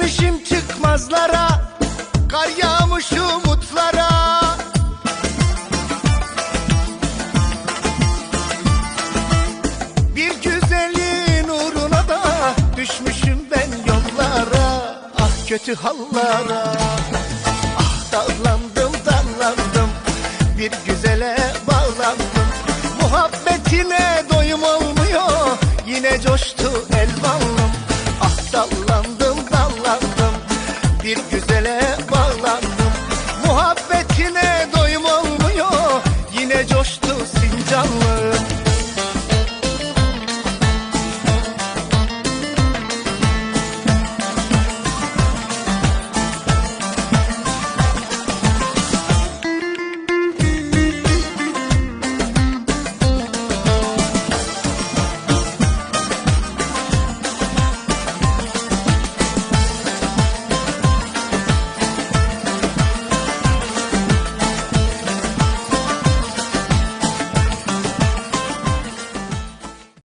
yılmazlara Kar yağmış umutlara. Bir güzelin uğruna da Düşmüşüm ben yollara Ah kötü hallara. Ah dallandım dallandım Bir güzele bağlandım. Muhabbetine doyum olmuyor Yine coştu el ballım bir güzele bağlan.